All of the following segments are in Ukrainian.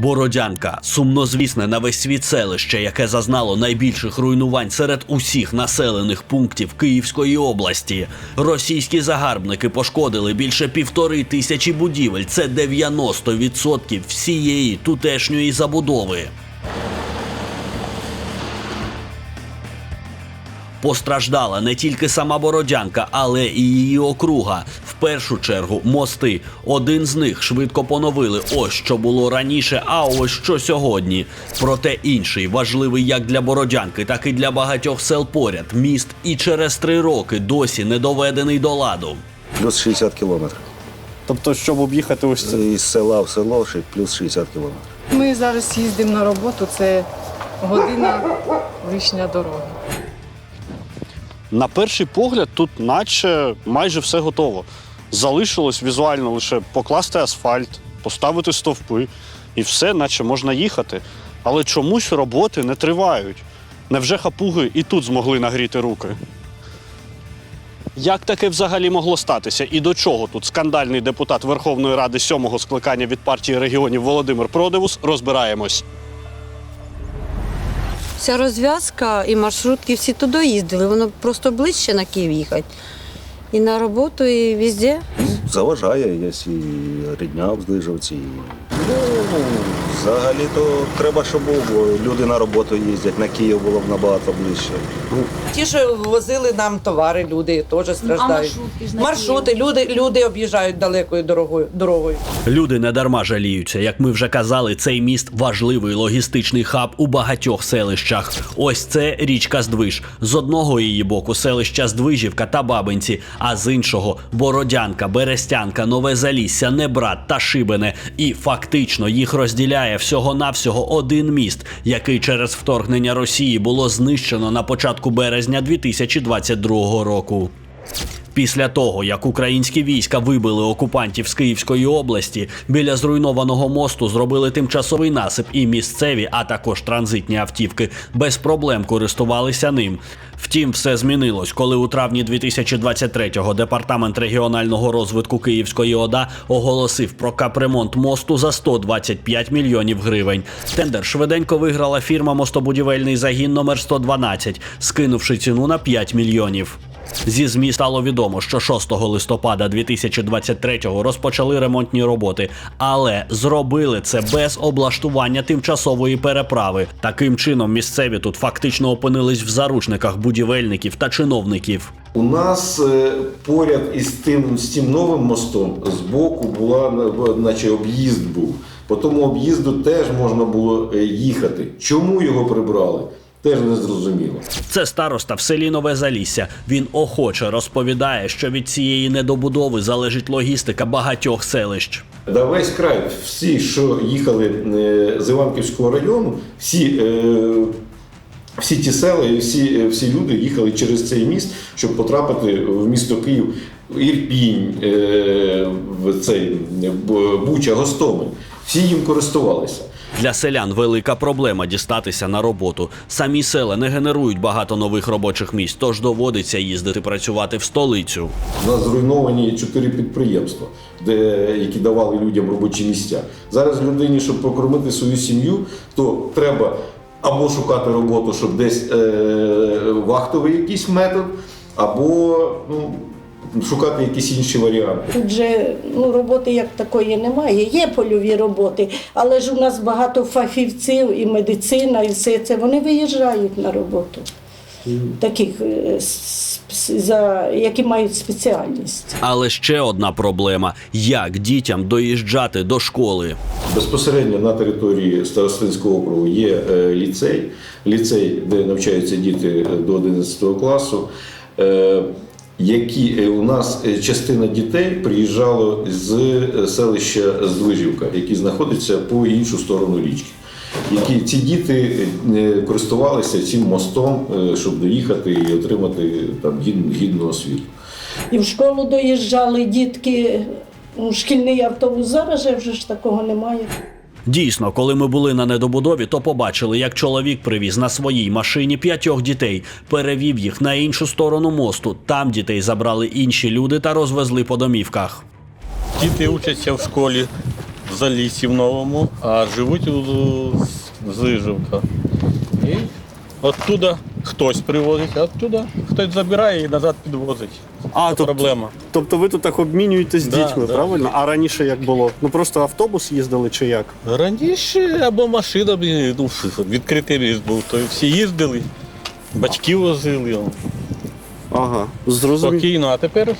Бородянка сумнозвісне на весь світ селище, яке зазнало найбільших руйнувань серед усіх населених пунктів Київської області. Російські загарбники пошкодили більше півтори тисячі будівель. Це 90% всієї тутешньої забудови. Постраждала не тільки сама Бородянка, але і її округа. Першу чергу мости. Один з них швидко поновили. Ось що було раніше, а ось що сьогодні. Проте інший важливий як для Бородянки, так і для багатьох сел поряд. Міст і через три роки досі не доведений до ладу. Плюс 60 кілометрів. Тобто, щоб об'їхати ось це. Із села в село ще плюс 60 кілометрів. Ми зараз їздимо на роботу, це година лишня дорога. На перший погляд, тут наче майже все готово. Залишилось візуально лише покласти асфальт, поставити стовпи, і все, наче можна їхати. Але чомусь роботи не тривають. Невже хапуги і тут змогли нагріти руки? Як таке взагалі могло статися? І до чого тут скандальний депутат Верховної Ради сьомого скликання від партії регіонів Володимир Продивус розбираємось. Вся розв'язка і маршрутки всі туди їздили. Воно просто ближче на Київ їхати. І на роботу, і везде. Заважає, якщо і рідня в Ну, взагалі-то треба, щоб люди на роботу їздять, на Київ було б набагато ближче. Ті, що возили нам товари, люди теж страждають. маршрути, люди, люди об'їжджають далекою дорогою. дорогою. Люди не дарма жаліються. Як ми вже казали, цей міст важливий логістичний хаб у багатьох селищах. Ось це річка Здвиж. З одного її боку селища Здвижівка та Бабинці, а з іншого Бородянка, Берестянка, Нове Залісся, Небрат та Шибене. І фактично їх розділяє всього-навсього один міст, який через вторгнення Росії було знищено на початку березня 2022 року. Після того, як українські війська вибили окупантів з Київської області, біля зруйнованого мосту зробили тимчасовий насип, і місцеві, а також транзитні автівки без проблем користувалися ним. Втім, все змінилось, коли у травні 2023-го департамент регіонального розвитку Київської ОДА оголосив про капремонт мосту за 125 мільйонів гривень. Тендер швиденько виграла фірма мостобудівельний загін номер 112, скинувши ціну на 5 мільйонів. Зі ЗМІ стало відомо, що 6 листопада 2023-го розпочали ремонтні роботи, але зробили це без облаштування тимчасової переправи. Таким чином, місцеві тут фактично опинились в заручниках будівельників та чиновників. У нас е, поряд із тим, з тим новим мостом збоку була е, наче об'їзд був. По тому об'їзду теж можна було е, їхати. Чому його прибрали? Теж не зрозуміло. Це староста в селі Нове Залісся. Він охоче розповідає, що від цієї недобудови залежить логістика багатьох селищ. Да весь край, всі, що їхали е, з Іванківського району, всі, е, всі ті села і всі, е, всі люди їхали через цей міст, щоб потрапити в місто Київ, Ірпінь, е, в цей Буча, Гостомель. Всі їм користувалися. Для селян велика проблема дістатися на роботу. Самі села не генерують багато нових робочих місць, тож доводиться їздити працювати в столицю. У нас зруйновані чотири підприємства, де, які давали людям робочі місця. Зараз людині, щоб прокормити свою сім'ю, то треба або шукати роботу, щоб десь е, вахтовий якийсь метод, або ну, шукати якісь інші варіанти. Тут же ну, роботи як такої немає. Є польові роботи, але ж у нас багато фахівців і медицина, і все це. Вони виїжджають на роботу. Таких, е, за, які мають спеціальність. Але ще одна проблема: як дітям доїжджати до школи. Безпосередньо на території Старостинського округу є е, ліцей, ліцей, де навчаються діти е, до 11 класу. Які е, у нас е, частина дітей приїжджало з е, селища Здвижівка, які знаходяться по іншу сторону річки. Які ці діти користувалися цим мостом, щоб доїхати і отримати там гідну, гідну освіту. І в школу доїжджали дітки, ну, шкільний автобус. Зараз же вже ж такого немає. Дійсно, коли ми були на недобудові, то побачили, як чоловік привіз на своїй машині п'ятьох дітей, перевів їх на іншу сторону мосту. Там дітей забрали інші люди та розвезли по домівках. Діти вчаться в школі, в Залісі в новому, а живуть у Зижівка. І оттуда хтось привозить, оттуда хтось забирає і назад підвозить. А, Це проблема. тобто ви тут так обмінюєтесь з Да, дітьми, да. правильно? А раніше як було? Ну просто автобус їздили чи як? Раніше або машина блін, ну, відкритий різ був, то всі їздили, батьки возили. о, Ага, зрозумів. Спокійно, а тепер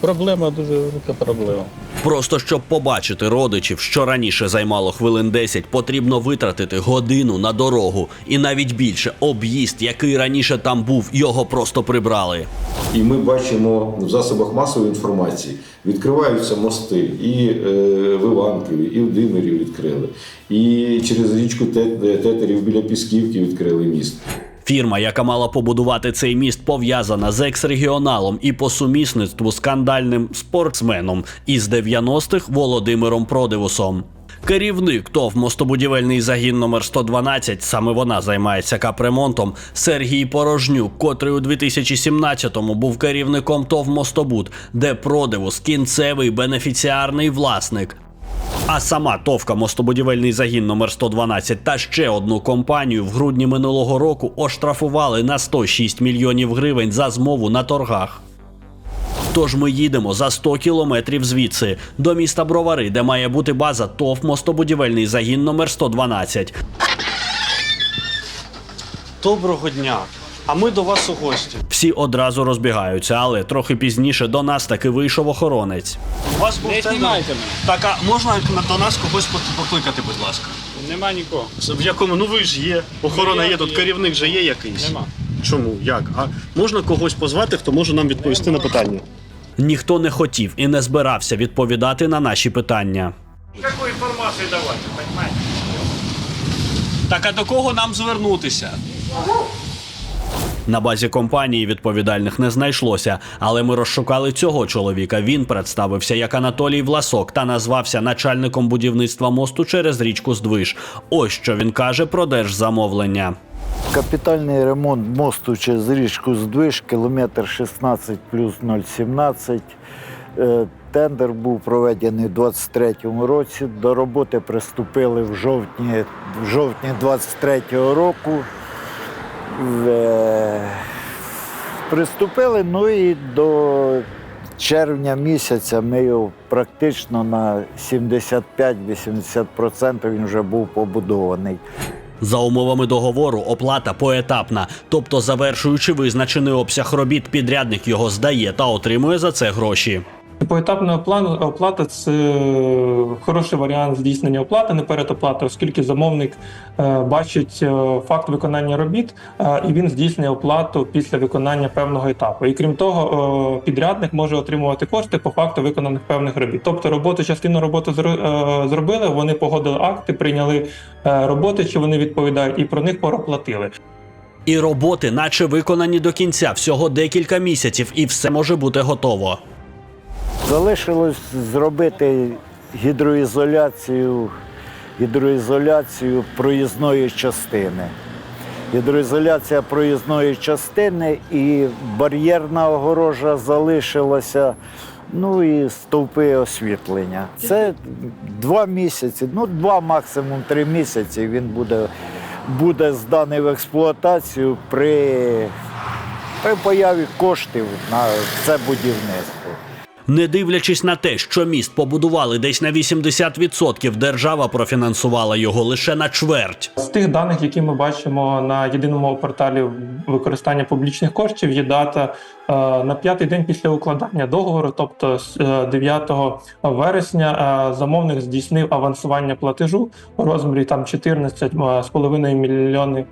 проблема дуже велика проблема. Просто щоб побачити родичів, що раніше займало хвилин 10, потрібно витратити годину на дорогу. І навіть більше об'їзд, який раніше там був, його просто прибрали. І ми бачимо в засобах масової інформації, відкриваються мости і е, в Іванкові, і в Димирі відкрили, і через річку Тетерів біля Пісківки відкрили міст. Фірма, яка мала побудувати цей міст, пов'язана з екс-регіоналом і по сумісництву скандальним спортсменом із 90-х Володимиром Продивусом. Керівник ТОВ мостобудівельний загін номер 112, саме вона займається капремонтом, Сергій Порожнюк, котрий у 2017-му був керівником ТОВ Мостобуд, де Продивус кінцевий бенефіціарний власник. А сама товка мостобудівельний загін номер 112 та ще одну компанію в грудні минулого року оштрафували на 106 мільйонів гривень за змову на торгах. Тож ми їдемо за 100 кілометрів звідси до міста Бровари, де має бути база ТОВ мостобудівельний загін номер 112. Доброго дня. А ми до вас у гості. Всі одразу розбігаються, але трохи пізніше до нас таки вийшов охоронець. У вас був тендер. Так, а можна до нас когось покликати, будь ласка? Нема нікого. В якому? Ну ви ж є. Охорона є, тут керівник же є якийсь. Нема. Чому? Як? А можна когось позвати, хто може нам відповісти на питання? Ніхто не хотів і не збирався відповідати на наші питання. Яку інформацію давати, розумієте? Так а до кого нам звернутися? На базі компанії відповідальних не знайшлося, але ми розшукали цього чоловіка. Він представився як Анатолій Власок та назвався начальником будівництва мосту через річку Здвиж. Ось що він каже про держзамовлення. Капітальний ремонт мосту через річку Здвиж, кілометр 16 плюс 017. Е, Тендер був проведений у 23-му році. До роботи приступили в жовтні, в жовтні 23-го року. Е, Приступили, ну і до червня місяця ми його практично на 75-80% він вже був побудований. За умовами договору, оплата поетапна, тобто, завершуючи визначений обсяг робіт, підрядник його здає та отримує за це гроші. Поетапна оплата, це хороший варіант здійснення оплати, не передоплати, оскільки замовник е, бачить е, факт виконання робіт е, і він здійснює оплату після виконання певного етапу. І крім того, е, підрядник може отримувати кошти по факту виконаних певних робіт. Тобто роботу, частину роботи е, зробили, вони погодили акти, прийняли е, роботи, чи вони відповідають, і про них проплатили. І роботи, наче виконані до кінця, всього декілька місяців, і все може бути готово. Залишилось зробити гідроізоляцію, гідроізоляцію проїзної частини. Гідроізоляція проїзної частини і бар'єрна огорожа залишилася. Ну і стовпи освітлення. Це два місяці, ну два максимум три місяці. Він буде, буде зданий в експлуатацію при, при появі коштів на це будівництво. Не дивлячись на те, що міст побудували десь на 80%, держава профінансувала його лише на чверть. З тих даних, які ми бачимо на єдиному порталі використання публічних коштів, є дата на п'ятий день після укладання договору, тобто з е, 9 вересня, е, замовник здійснив авансування платежу у розмірі там 14,5 мільйони е,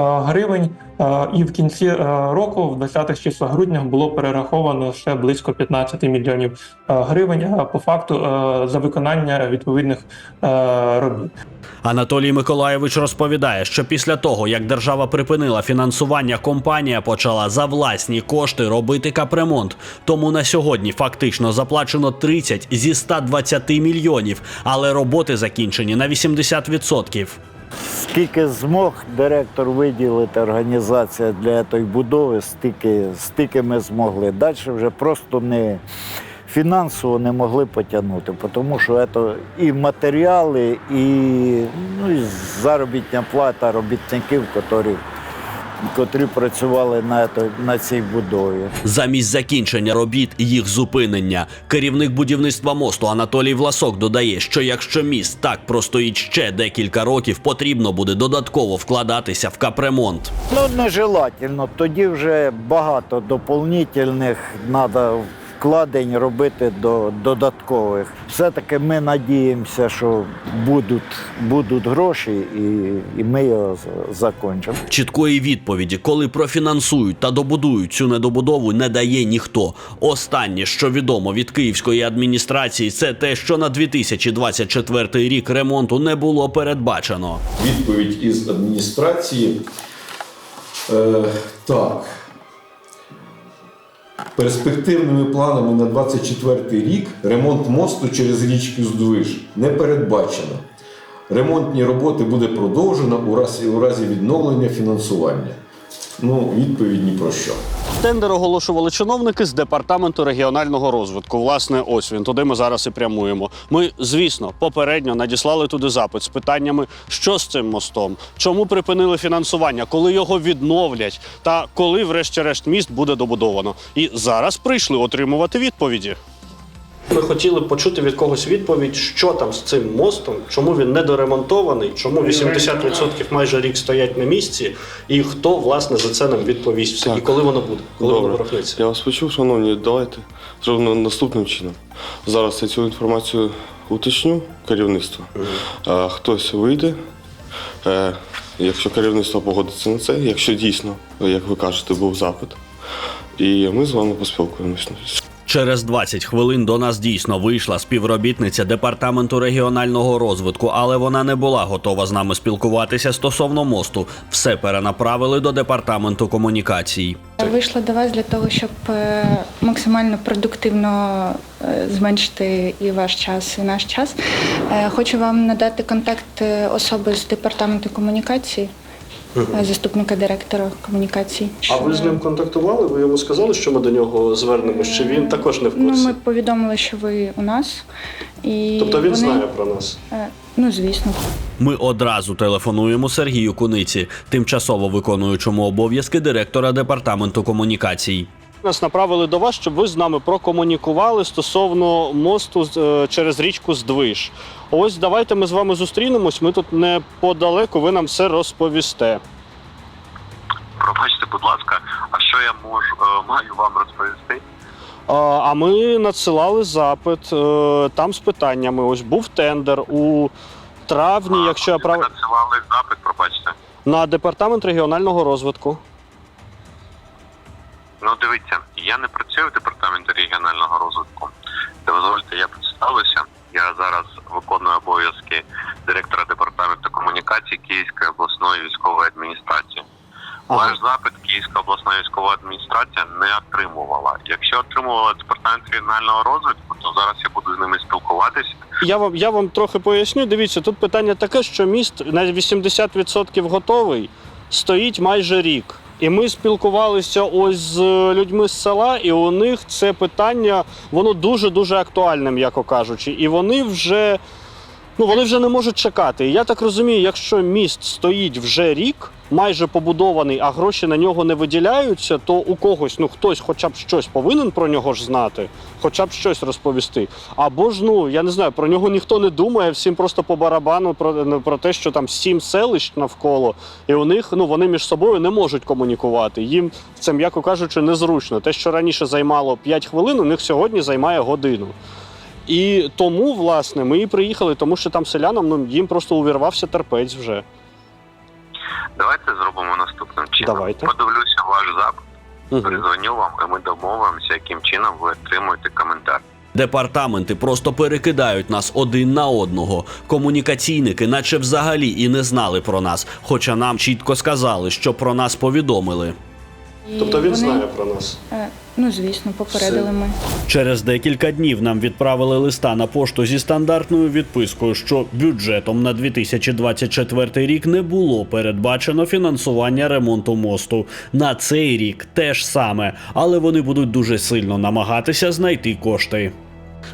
гривень. Е, І в кінці е, року, в 20-х числах грудня, було перераховано ще близько 15 мільйонів е, гривень е, по факту е, за виконання відповідних е, робіт. Анатолій Миколаєвич розповідає, що після того, як держава припинила фінансування, компанія почала за власні кошти робити капремонт. Тому на сьогодні фактично заплачено 30 зі 120 мільйонів, але роботи закінчені на 80%. Скільки змог директор виділити організація для тої будови, стільки, стільки ми змогли. Далі вже просто не фінансово не могли потягнути, тому що це і матеріали, і, ну, і заробітна плата робітників, котрі, котрі працювали на, на цій будові. Замість закінчення робіт і їх зупинення, керівник будівництва мосту Анатолій Власок додає, що якщо міст так простоїть ще декілька років, потрібно буде додатково вкладатися в капремонт. Ну, нежелательно. Тоді вже багато доповнительних треба вкладень робити до додаткових. Все-таки ми надіємося, що будуть, будуть гроші, і, і ми його з- закінчимо. Чіткої відповіді, коли профінансують та добудують цю недобудову, не дає ніхто. Останнє, що відомо від київської адміністрації, це те, що на 2024 рік ремонту не було передбачено. Відповідь із адміністрації. Е, так. Перспективними планами на 24 рік ремонт мосту через річку Здвиж не передбачено. Ремонтні роботи буде продовжено у разі, відновлення фінансування. Ну, відповідь ні про що. Тендер оголошували чиновники з департаменту регіонального розвитку. Власне, ось він туди ми зараз і прямуємо. Ми, звісно, попередньо надіслали туди запит з питаннями, що з цим мостом, чому припинили фінансування, коли його відновлять, та коли, врешті-решт, міст буде добудовано. І зараз прийшли отримувати відповіді. Ми хотіли почути від когось відповідь, що там з цим мостом, чому він недоремонтований, чому 80% майже рік стоять на місці, і хто власне за це нам відповість все, і коли воно буде, коли воно Добре. ворухнеться. Я вас почув, шановні, давайте зробимо наступним чином. Зараз я цю інформацію уточню керівництво. Е, Хтось вийде. Е, Якщо керівництво погодиться на це, якщо дійсно, як ви кажете, був запит, і ми з вами поспілкуємося. Через 20 хвилин до нас дійсно вийшла співробітниця департаменту регіонального розвитку, але вона не була готова з нами спілкуватися стосовно мосту. Все перенаправили до департаменту комунікацій. Вийшла до вас для того, щоб е, максимально продуктивно е, зменшити і ваш час, і наш час. Е, Хочу вам надати контакт особи з департаменту комунікації, заступника директора комунікацій. А ви з ним контактували? Ви йому сказали, що ми до нього звернемось, чи він також не в Ну, ми повідомили, що ви у нас. І Тобто він вони- знає про нас. Е, Ну, звісно. Ми одразу телефонуємо Сергію Куниці, тимчасово виконуючому обов'язки директора департаменту комунікацій. Нас направили до вас, щоб ви з нами прокомунікували стосовно мосту е, через річку Здвиж. Ось давайте ми з вами зустрінемось. Ми тут неподалеку, ви нам все розповісте. Пробачте, будь ласка, а що я можу е, маю вам розповісти? А, А ми надсилали запит е, там з питаннями. Ось був тендер у травні, якщо я Ви прав надсилали запит, пробачте. на департамент регіонального розвитку. Київської обласної військової адміністрації. Ага. Ваш запит Київська обласна військова адміністрація не отримувала. Якщо отримувала департамент регіонального розвитку, то зараз я буду з ними спілкуватися. Я вам, я вам трохи поясню. Дивіться, тут питання таке, що міст на 80% готовий, стоїть майже рік. І ми спілкувалися ось з людьми з села, і у них це питання воно дуже дуже актуальне, м'яко кажучи. І вони вже ну вони вже не можуть чекати. І я так розумію, якщо міст стоїть вже рік, майже побудований, а гроші на нього не виділяються, то у когось, ну хтось, хоча б щось повинен про нього ж знати, хоча б щось розповісти. Або ж ну я не знаю, про нього ніхто не думає, всім просто по барабану про, ну, про те, що там сім селищ навколо, і у них ну вони між собою не можуть комунікувати. Їм це, м'яко кажучи, незручно. Те, що раніше займало 5 хвилин, у них сьогодні займає годину. І тому, власне, ми і приїхали, тому що там селянам ну їм просто увірвався терпець вже. Давайте зробимо наступним чином. Давайте. Подивлюся ваш запит, Угу. перезвоню вам, і ми домовимося, яким чином ви отримуєте коментар. Департаменти просто перекидають нас один на одного. Комунікаційники, наче взагалі і не знали про нас, хоча нам чітко сказали, що про нас повідомили. І Тобто він вони- знає про нас. Е, Ну, звісно, попередили ми. Через декілька днів нам відправили листа на пошту зі стандартною відпискою, що бюджетом на 2024 рік не було передбачено фінансування ремонту мосту. На цей рік теж саме, але вони будуть дуже сильно намагатися знайти кошти.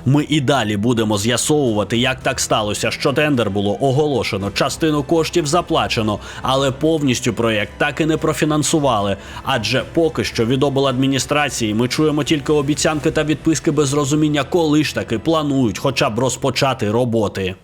Ми і далі будемо з'ясовувати, як так сталося, що тендер було оголошено, частину коштів заплачено, але повністю проєкт так і не профінансували. Адже поки що від обладміністрації ми чуємо тільки обіцянки та відписки без розуміння, коли ж таки планують хоча б розпочати роботи.